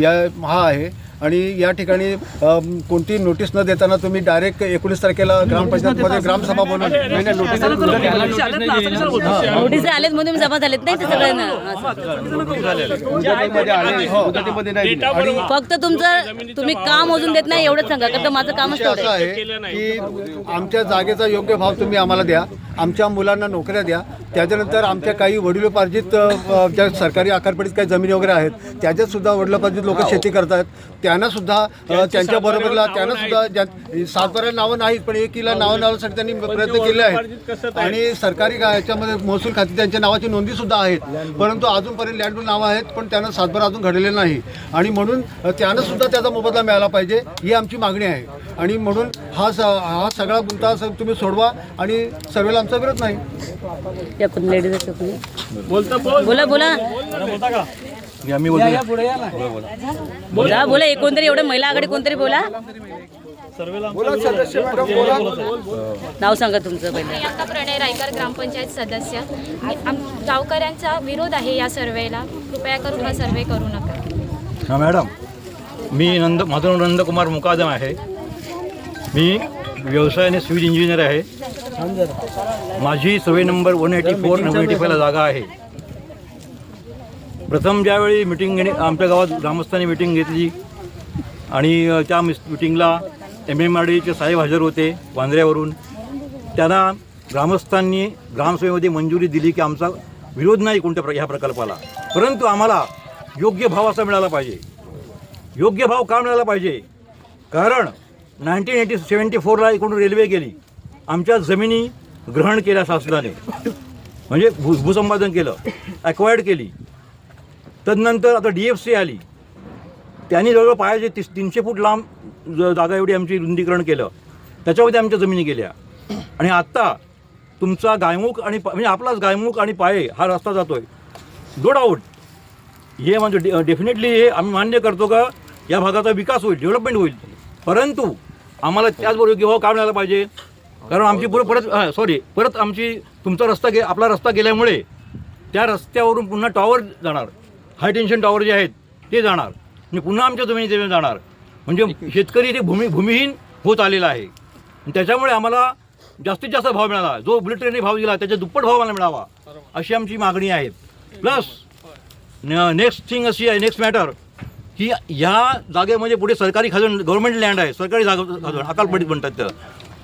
या हा आहे. आणि या ठिकाणी कोणती नोटीस न देताना तुम्ही डायरेक्ट एकोणीस तारखेला ग्रामपंचायतमध्ये ग्रामसभा नोटीस आलेत म्हणून तुम्ही जमा झालेत नाही सगळ्यांना. हो, फक्त तुमचं तुम्ही काम मोजून देत नाही एवढंच सांगा. कारण माझं कामच तेवढं असा आहे की आमच्या जागेचा योग्य भाव तुम्ही आम्हाला द्या. आमच्या मुलांना नोकऱ्या द्या. त्याच्यानंतर आमच्या काही वडिलोपार्जित ज्या सरकारी आकारपडीत काही जमिनी वगैरे आहेत त्याच्यात सुद्धा वडिलोपार्जित लोक शेती करतात त्यांना सुद्धा अ, त्यांच्या बरोबरला त्यांना सुद्धा ज्या सातबारा नावं नाहीत पण एकीला नावं नावासाठी त्यांनी प्रयत्न केले आहेत आणि सरकारी याच्यामध्ये महसूल खाती त्यांच्या नावाची नोंदी सुद्धा आहेत. परंतु अजूनपर्यंत लँडवर नावं आहेत पण त्यांना सातबारा अजून घडलेलं नाही. आणि म्हणून अ, त्यांना सुद्धा त्याचा मोबदला मिळाला पाहिजे ही आमची मागणी आहे. आणि म्हणून हा स हा सगळा गुंता स- तुम्ही सोडवा आणि सर्वेला आमचा विरोध नाही. या कोण लेडीज असतो तुम्ही बोला. बोला. बोला बोला एक कोणतरी एवढं महिला आघाडी कोणतरी बोला. नाव सांगा तुमचं पहिलं. प्रियांका प्रणय रायकर ग्रामपंचायत सदस्य. मी- आम गावकऱ्यांचा विरोध आहे या सर्वेला कृपया करून हा सर्वे करू नका. हां मॅडम मी नंद माझं नाव नंदकुमार मुकादम आहे. मी व्यवसायाने सिव्हिल इंजिनियर आहे. माझी survey number one eighty four one eighty फायला जागा आहे. प्रथम ज्यावेळी मिटिंग घेणे आमच्या गावात ग्रामस्थांनी मिटिंग घेतली आणि त्या मिस मिटिंगला एम एम आर डीचे साहेब हजर होते वांद्र्यावरून. त्यांना ग्रामस्थांनी ग्रामसभेमध्ये मंजुरी दिली की आमचा विरोध नाही कोणत्या प्र ह्या प्रकल्पाला. परंतु आम्हाला योग्य भाव असा मिळाला पाहिजे. योग्य भाव का मिळाला पाहिजे? कारण नाईन्टीन एटी सेवन्टी फोरला इकडून रेल्वे गेली. आमच्या जमिनी ग्रहण केल्या शासनाने. म्हणजे भू भूसंपादन केलं ॲक्वायर्ड केली. तदनंतर आता डी एफ सी आली. त्यांनी जवळजवळ पायाचे तीस तीनशे फूट लांब ज- जागा एवढी आमची रुंदीकरण केलं. त्याच्यामध्ये आमच्या जमिनी गेल्या. आणि आत्ता तुमचा गायमुख आणि म्हणजे आपलाच गायमुख आणि पाये हा रस्ता जातो आहे नो डाऊट हे म्हणजे डेफिनेटली हे आम्ही मान्य करतो का या भागाचा विकास होईल डेव्हलपमेंट होईल. परंतु आम्हाला त्याचबरोबर की हो, भाव का मिळाला पाहिजे. कारण आमची पुरं परत सॉरी परत आमची तुमचा रस्ता गे आपला रस्ता गेल्यामुळे त्या रस्त्यावरून पुन्हा टॉवर जाणार. हाय टेन्शन टॉवर जे आहेत ते जाणार. आणि पुन्हा आमच्या जमिनी जमीन जाणार. म्हणजे शेतकरी ते भूमी भूमिहीन होत आलेला आहे. आणि त्याच्यामुळे आम्हाला जास्तीत जास्त भाव मिळाला. जो बुलेट ट्रेनने भाव दिला त्याच्या दुप्पट भाव मला मिळावा अशी आमची मागणी आहे. प्लस नेक्स्ट थिंग अशी आहे नेक्स्ट मॅटर की ह्या जागेमध्ये पुढे सरकारी खजण गव्हर्नमेंट लँड आहे सरकारी जागा खजण अकालपडीत म्हणतात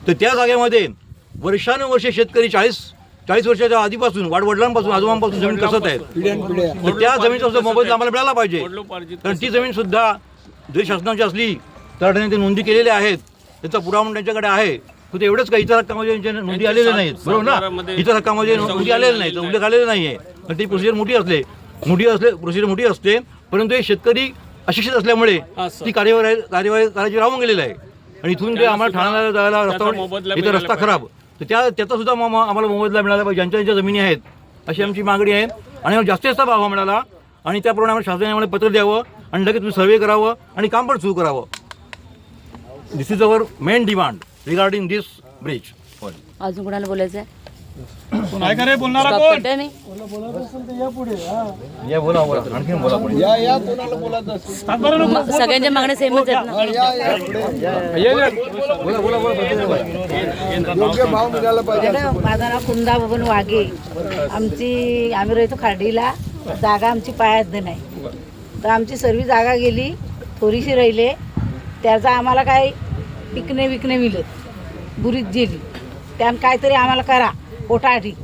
तर त्या जागेमध्ये वर्षानुवर्षे शेतकरी चाळीस चाळीस वर्षाच्या आधीपासून वाडवडिलांपासून आजोबांपासून जमीन कसत आहेत तर त्या जमिनीचा सुद्धा मोबदला आम्हाला मिळाला पाहिजे. कारण ती जमीन सुद्धा जरी शासनाची असली तर त्यांनी ते नोंदी केलेल्या आहेत त्याचा पुरावा म्हणून त्यांच्याकडे आहे. फक्त एवढंच का इतर हक्कामध्ये त्यांच्या नोंदी आलेल्या नाहीत बरोबर ना? इतर हक्कामध्ये नोंदी आलेल्या नाहीत उल्लेख आलेला नाही आहे ती प्रोसिजर मोठी असले मोठी असले प्रोसिजर मोठी असते परंतु हे शेतकरी अशिक्षित असल्यामुळे ती कार्यवाही कार्यवाही करायची राहून गेलेलं आहे. आणि इथून ते आम्हाला ठाण्याला जायला रस्ता इथं रस्ता खराब. तर त्या त्याचा सुद्धा मग आम्हाला मोबदला मिळाला पाहिजे. ज्यांच्या ज्यांच्या जमिनी आहेत अशी आमची मागणी आहे. आणि आम्हाला जास्तीत जास्त भाव मिळाला. आणि त्याप्रमाणे आम्हाला शासनाने आम्हाला पत्र द्यावं आणि लगेच तुम्ही सर्वे करावं आणि काम पण सुरू करावं. This is our main demand regarding this bridge अजून कोणाला बोलायचं आहे नाही का रे बोलणारा Stop कोण? करताय मी. या बोला बोला आणखीन बोला पुढे. सातबारा नको. म- सगळ्यांच्या मागण्या सेमच आहेत ना. माझं नाव कुंदा बबन वाघे. आमची आम्ही राहतो खार्डीला. जागा आमची पायात नाही तर आमची सर्व जागा गेली थोडीशी राहिले. त्याचा आम्हाला काय पिकणे विकणे मिळत बुरीत गेली. त्यानं काहीतरी आम्हाला करा. કોઠારી